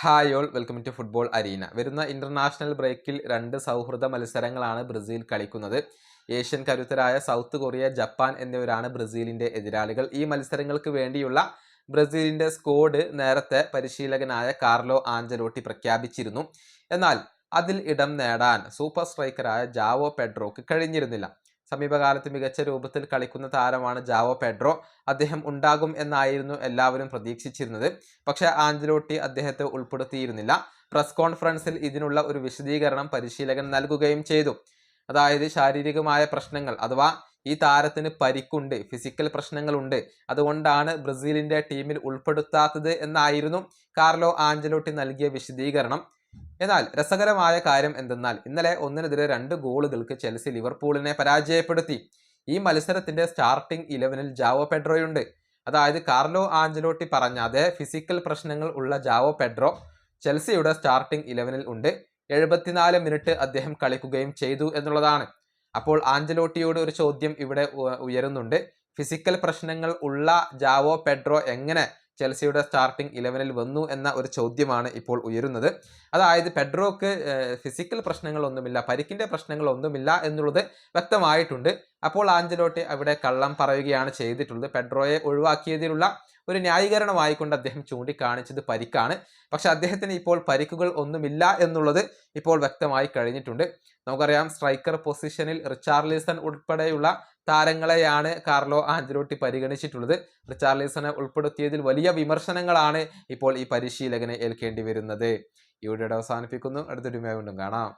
Hi all welcome to football arena വരുന്ന international ബ്രേക്കിൽ രണ്ട് സൗഹൃദ മത്സരങ്ങളാണ് ബ്രസീൽ കളിക്കുന്നത്. ഏഷ്യൻ കരുത്തരായ സൗത്ത് കൊറിയ ജപ്പാൻ എന്നിവരാണ് ബ്രസീലിന്റെ എതിരാളികൾ. ഈ മത്സരങ്ങൾക്ക് വേണ്ടിയുള്ള ബ്രസീലിന്റെ സ്കോഡ് നേരത്തെ പരിശീലകനായ കാർലോ ആഞ്ചലോട്ടി പ്രഖ്യാപിച്ചിരുന്നു. എന്നാൽ അതിൽ ഇടം നേടാൻ സൂപ്പർ സ്ട്രൈക്കറായ ജാവോ പെഡ്രോക്ക് കഴിഞ്ഞിരുന്നില്ല. സമീപകാലത്ത് മികച്ച രൂപത്തിൽ കളിക്കുന്ന താരമാണ് ജാവോ പെഡ്രോ. അദ്ദേഹം ഉണ്ടാകും എന്നായിരുന്നു എല്ലാവരും പ്രതീക്ഷിച്ചിരുന്നത്. പക്ഷേ ആഞ്ചലോട്ടി അദ്ദേഹത്തെ ഉൾപ്പെടുത്തിയിരുന്നില്ല. പ്രസ് കോൺഫറൻസിൽ ഇതിനുള്ള ഒരു വിശദീകരണം പരിശീലകൻ നൽകുകയും ചെയ്തു. അതായത് ശാരീരികമായ പ്രശ്നങ്ങൾ അഥവാ ഈ താരത്തിന് പരിക്കുണ്ട് ഫിസിക്കൽ പ്രശ്നങ്ങളുണ്ട്. അതുകൊണ്ടാണ് ബ്രസീലിന്റെ ടീമിൽ ഉൾപ്പെടുത്താത്തത് എന്നായിരുന്നു കാർലോ ആഞ്ചലോട്ടി നൽകിയ വിശദീകരണം. എന്നാൽ രസകരമായ കാര്യം എന്തെന്നാൽ ഇന്നലെ ഒന്നിനെതിരെ രണ്ട് ഗോളുകൾക്ക് ചെൽസി ലിവർപൂളിനെ പരാജയപ്പെടുത്തി. ഈ മത്സരത്തിന്റെ സ്റ്റാർട്ടിംഗ് ഇലവനിൽ ജാവോ പെഡ്രോയുണ്ട്. അതായത് കാർലോ ആഞ്ചലോട്ടി പറഞ്ഞ അതേ ഫിസിക്കൽ പ്രശ്നങ്ങൾ ഉള്ള ജാവോ പെഡ്രോ ചെൽസിയുടെ സ്റ്റാർട്ടിംഗ് ഇലവനിൽ ഉണ്ട്. എഴുപത്തിനാല് മിനിറ്റ് അദ്ദേഹം കളിക്കുകയും ചെയ്തു എന്നുള്ളതാണ്. അപ്പോൾ ആഞ്ചലോട്ടിയോട് ഒരു ചോദ്യം ഇവിടെ ഉയരുന്നുണ്ട്. ഫിസിക്കൽ പ്രശ്നങ്ങൾ ഉള്ള ജാവോ പെഡ്രോ എങ്ങനെ ചെൽസിയുടെ സ്റ്റാർട്ടിംഗ് ഇലവനിൽ വന്നു എന്ന ഒരു ചോദ്യമാണ് ഇപ്പോൾ ഉയരുന്നത്. അതായത് പെഡ്രോക്ക് ഫിസിക്കൽ പ്രശ്നങ്ങളൊന്നുമില്ല പരിക്കിന്റെ പ്രശ്നങ്ങളൊന്നുമില്ല എന്നുള്ളത് വ്യക്തമായിട്ടുണ്ട്. അപ്പോൾ ആഞ്ചലോട്ടി അവിടെ കള്ളം പറയുകയാണ് ചെയ്തിട്ടുള്ളത്. പെഡ്രോയെ ഒഴിവാക്കിയതിലുള്ള ഒരു ന്യായീകരണമായിക്കൊണ്ട് അദ്ദേഹം ചൂണ്ടിക്കാണിച്ചത് പരിക്കാണ്. പക്ഷെ അദ്ദേഹത്തിന് ഇപ്പോൾ പരിക്കുകൾ ഒന്നുമില്ല എന്നുള്ളത് ഇപ്പോൾ വ്യക്തമായി കഴിഞ്ഞിട്ടുണ്ട്. നമുക്കറിയാം സ്ട്രൈക്കർ പൊസിഷനിൽ റിച്ചാർലിസൺ ഉൾപ്പെടെയുള്ള താരങ്ങളെയാണ് കാർലോ ആഞ്ചലോട്ടി പരിഗണിച്ചിട്ടുള്ളത്. റിച്ചാർലിസനെ ഉൾപ്പെടുത്തിയതിൽ വലിയ വിമർശനങ്ങളാണ് ഇപ്പോൾ ഈ പരിശീലകനെ ഏൽക്കേണ്ടി വരുന്നത്. വീഡിയോയുടെ അവസാനിപ്പിക്കുന്നു. അടുത്തൊരുമയായി വീണ്ടും കാണാം.